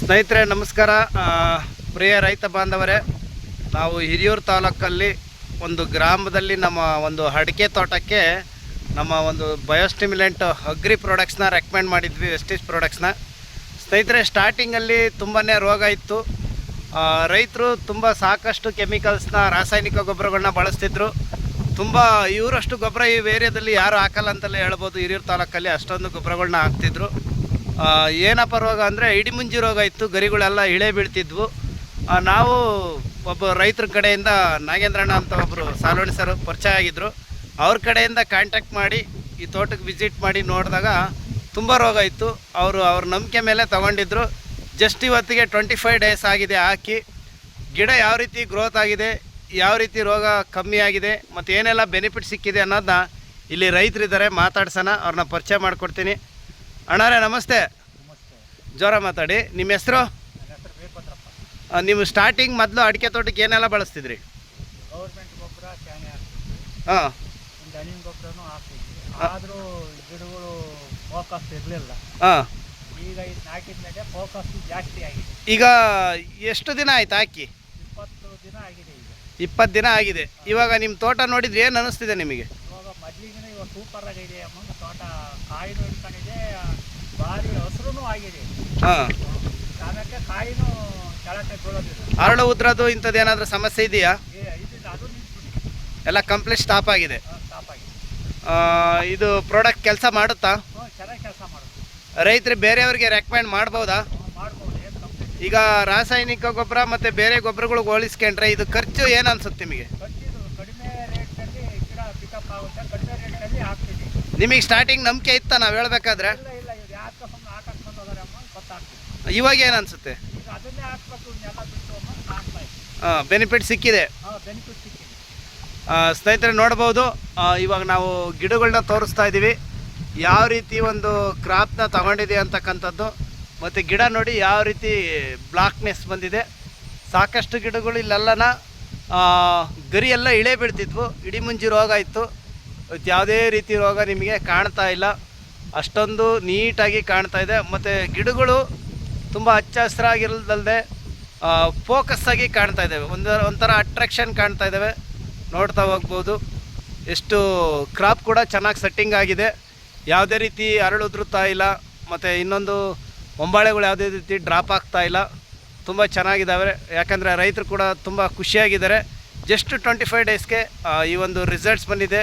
ಸ್ನೇಹಿತರೆ, ನಮಸ್ಕಾರ. ಪ್ರಿಯ ರೈತ ಬಾಂಧವರೇ, ನಾವು ಹಿರಿಯೂರು ತಾಲೂಕಲ್ಲಿ ಒಂದು ಗ್ರಾಮದಲ್ಲಿ ನಮ್ಮ ಒಂದು ಅಡಿಕೆ ತೋಟಕ್ಕೆ ನಮ್ಮ ಒಂದು ಬಯೋಸ್ಟಿಮ್ಯುಲೆಂಟ್ ಅಗ್ರಿ ಪ್ರಾಡಕ್ಟ್ಸ್ನ ರೆಕಮೆಂಡ್ ಮಾಡಿದ್ವಿ ವೆಸ್ಟೀಸ್ ಪ್ರಾಡಕ್ಟ್ಸ್ನ. ಸ್ನೇಹಿತರೆ, ಸ್ಟಾರ್ಟಿಂಗಲ್ಲಿ ತುಂಬಾ ರೋಗ ಇತ್ತು. ರೈತರು ತುಂಬ ಸಾಕಷ್ಟು ಕೆಮಿಕಲ್ಸ್ನ, ರಾಸಾಯನಿಕ ಗೊಬ್ಬರಗಳನ್ನ ಬಳಸ್ತಿದ್ರು. ತುಂಬ, ಇವರಷ್ಟು ಗೊಬ್ಬರ ಈ ಏರಿಯಾದಲ್ಲಿ ಯಾರು ಹಾಕಲ್ಲ ಅಂತಲೇ ಹೇಳ್ಬೋದು. ಹಿರಿಯೂರು ತಾಲೂಕಲ್ಲಿ ಅಷ್ಟೊಂದು ಗೊಬ್ಬರಗಳನ್ನ ಹಾಕ್ತಿದ್ರು. ಏನಪ್ಪ ರೋಗ ಅಂದರೆ ಇಡಿಮುಂಜಿ ರೋಗ ಇತ್ತು, ಗರಿಗಳೆಲ್ಲ ಇಳೆ ಬೀಳ್ತಿದ್ವು. ನಾವು ಒಬ್ಬ ರೈತರ ಕಡೆಯಿಂದ ನಾಗೇಂದ್ರಣ್ಣ ಅಂತ ಒಬ್ಬರು ಸಾಲೋಣಿ ಸರ್ ಪರಿಚಯ ಆಗಿದ್ದರು ಅವ್ರ ಕಡೆಯಿಂದ ಕಾಂಟ್ಯಾಕ್ಟ್ ಮಾಡಿ, ಈ ತೋಟಕ್ಕೆ ವಿಸಿಟ್ ಮಾಡಿ ನೋಡಿದಾಗ ತುಂಬ ರೋಗ ಇತ್ತು. ಅವರು ಅವ್ರ ನಂಬಿಕೆ ಮೇಲೆ ತಗೊಂಡಿದ್ರು. ಜಸ್ಟ್ ಇವತ್ತಿಗೆ ಟ್ವೆಂಟಿ ಫೈವ್ ಡೇಸ್ ಆಗಿದೆ ಹಾಕಿ. ಗಿಡ ಯಾವ ರೀತಿ ಗ್ರೋತ್ ಆಗಿದೆ, ಯಾವ ರೀತಿ ರೋಗ ಕಮ್ಮಿ ಆಗಿದೆ ಮತ್ತು ಏನೆಲ್ಲ ಬೆನಿಫಿಟ್ ಸಿಕ್ಕಿದೆ ಅನ್ನೋದನ್ನ ಇಲ್ಲಿ ರೈತರಿದ್ದಾರೆ, ಮಾತಾಡ್ಸೋಣ, ಅವ್ರನ್ನ ಪರಿಚಯ ಮಾಡಿಕೊಡ್ತೀನಿ. ಅಣ್ಣಾರೇ ನಮಸ್ತೆ. ಜೋರ ಮಾತಾಡಿ. ನಿಮ್ಮ ಹೆಸರು? ನೀವು ಸ್ಟಾರ್ಟಿಂಗ್ ಮೊದಲು ಅಡಿಕೆ ತೋಟಕ್ಕೆ ಏನೆಲ್ಲ ಬಳಸ್ತಿದ್ರಿ? ಗೌರ್ಮೆಂಟ್ ಗೊಬ್ಬರ ಹಾಂ. ಹಣ್ಣಿನ ಗೊಬ್ಬರನೂ ಹಾಕ್ತಿದ್ವಿ. ಆದರೂ ಗಿಡಗಳು ಫೋಕಸ್ ಇರಲಿಲ್ಲ. ಹಾಂ. ಈಗ ಇದು ಫೋಕಸ್ ಜಾಸ್ತಿ ಆಗಿದೆ. ಈಗ ಎಷ್ಟು ದಿನ ಆಯ್ತು ಹಾಕಿ? ಇಪ್ಪತ್ತು ದಿನ ಆಗಿದೆ ಈಗ. ಇಪ್ಪತ್ತು ದಿನ ಆಗಿದೆ. ಇವಾಗ ನಿಮ್ಮ ತೋಟ ನೋಡಿದ್ರೆ ಏನು ಅನಿಸ್ತಿದೆ ನಿಮಗೆ? ಇವಾಗ ಮೊದಲಿಗಿನ ಇವಾಗ ಸೂಪರ್ ಆಗಿದೆ ತೋಟ ಕಾಯಿನೂ ಹಿಡ್ಕೊಂಡಿದೆ ಭಾರಿ ಹಸಿರು ಆಗಿದೆ. ಹಾಂ. ಆಮೇಲೆ ಕಾಯಿನೂ ಕೆಳಕ್ಕೆ ಬೀಳೋದಿಲ್ಲ. ಅರಳು ಉದ್ರದು ಇಂಥದ್ದು ಏನಾದರೂ ಸಮಸ್ಯೆ ಇದೆಯಾ? ಏ ಇದಿಲ್ಲ ಅದು ನಿಂತ್ಬಿಟ್ಟಿದೆ. ಎಲ್ಲ ಕಂಪ್ಲೀಟ್ ಸ್ಟಾಪ್ ಆಗಿದೆ. ಸ್ಟಾಪ್ ಆಗಿದೆ. ಆ, ಇದು ಪ್ರಾಡಕ್ಟ್ ಕೆಲಸ ಮಾಡುತ್ತಾ? ಹ್ಞೂ ಚೆನ್ನಾಗಿ ಕೆಲಸ ಮಾಡುತ್ತೆ. ರೈತರು ಬೇರೆಯವ್ರಿಗೆ ರೆಕಮೆಂಡ್ ಮಾಡ್ಬೋದಾ? ಹ್ಞೂ ಮಾಡ್ಬೋದು ಏನು ಕಂಪ್ಲೀಟ್ ಈಗ ರಾಸಾಯನಿಕ ಗೊಬ್ಬರ ಮತ್ತು ಬೇರೆ ಗೊಬ್ಬರಗಳು ಹೋಲಿಸ್ಕೊಂಡ್ರೆ ಇದು ಖರ್ಚು ಏನು ಅನ್ಸುತ್ತೆ ನಿಮಗೆ? ಖರ್ಚಿದು ಕಡಿಮೆ ರೇಟ್ನಲ್ಲಿ ಗಿಡ ಪಿಕಪ್ ಆಗುತ್ತೆ. ಕಡಿಮೆ ರೇಟ್ನಲ್ಲಿ ಹಾಕ್ತೀವಿ. ನಿಮಗೆ ಸ್ಟಾರ್ಟಿಂಗ್ ನಂಬಿಕೆ ಇತ್ತ ನಾವು ಹೇಳ್ಬೇಕಾದ್ರೆ? ಇವಾಗ ಏನು ಅನ್ಸುತ್ತೆ? ಹಾಂ ಬೆನಿಫಿಟ್ ಸಿಕ್ಕಿದೆ. ಸ್ನೇಹಿತರೆ ನೋಡ್ಬೋದು. ಇವಾಗ ನಾವು ಗಿಡಗಳನ್ನ ತೋರಿಸ್ತಾ ಇದ್ದೀವಿ ಯಾವ ರೀತಿ ಒಂದು ಕ್ರಾಪ್ನ ತಗೊಂಡಿದೆ ಅಂತಕ್ಕಂಥದ್ದು. ಮತ್ತು ಗಿಡ ನೋಡಿ ಯಾವ ರೀತಿ ಬ್ಲಾಕ್ನೆಸ್ ಬಂದಿದೆ. ಸಾಕಷ್ಟು ಗಿಡಗಳು ಇಲ್ಲೆಲ್ಲನ ಆ, ಗರಿ ಎಲ್ಲ ಇಳೆ ಬೀಳ್ತಿದ್ವು ಇಡಿಮುಂಜಿ ರೋಗ ಇತ್ತು. ಯಾವುದೇ ರೀತಿ ರೋಗ ನಿಮಗೆ ಕಾಣ್ತಾ ಇಲ್ಲ. ಅಷ್ಟೊಂದು ನೀಟಾಗಿ ಕಾಣ್ತಾ ಇದೆ. ಮತ್ತು ಗಿಡಗಳು ತುಂಬ ಹಚ್ಚ ಹಸಿರಾಗಿರಲ್ದಲ್ಲದೆ ಫೋಕಸ್ ಆಗಿ ಕಾಣ್ತಾ ಇದ್ದಾವೆ ಒಂದು ಒಂಥರ ಅಟ್ರಾಕ್ಷನ್ ಕಾಣ್ತಾ ಇದ್ದಾವೆ ನೋಡ್ತಾ ಹೋಗ್ಬೋದು. ಎಷ್ಟು ಕ್ರಾಪ್ ಕೂಡ ಚೆನ್ನಾಗಿ ಸೆಟ್ಟಿಂಗ್ ಆಗಿದೆ. ಯಾವುದೇ ರೀತಿ ಅರಳು ಉದುರುತ್ತಾ ಇಲ್ಲ. ಮತ್ತು ಇನ್ನೊಂದು ಒಂಬಾಳೆಗಳು ಯಾವುದೇ ರೀತಿ ಡ್ರಾಪ್ ಆಗ್ತಾ ಇಲ್ಲ. ತುಂಬ ಚೆನ್ನಾಗಿದ್ದಾವೆ ಯಾಕಂದರೆ ರೈತರು ಕೂಡ ತುಂಬ ಖುಷಿಯಾಗಿದ್ದಾರೆ. ಜಸ್ಟ್ ಟ್ವೆಂಟಿ ಫೈವ್ ಡೇಸ್ಗೆ ಈ ಒಂದು ರಿಸಲ್ಟ್ಸ್ ಬಂದಿದೆ.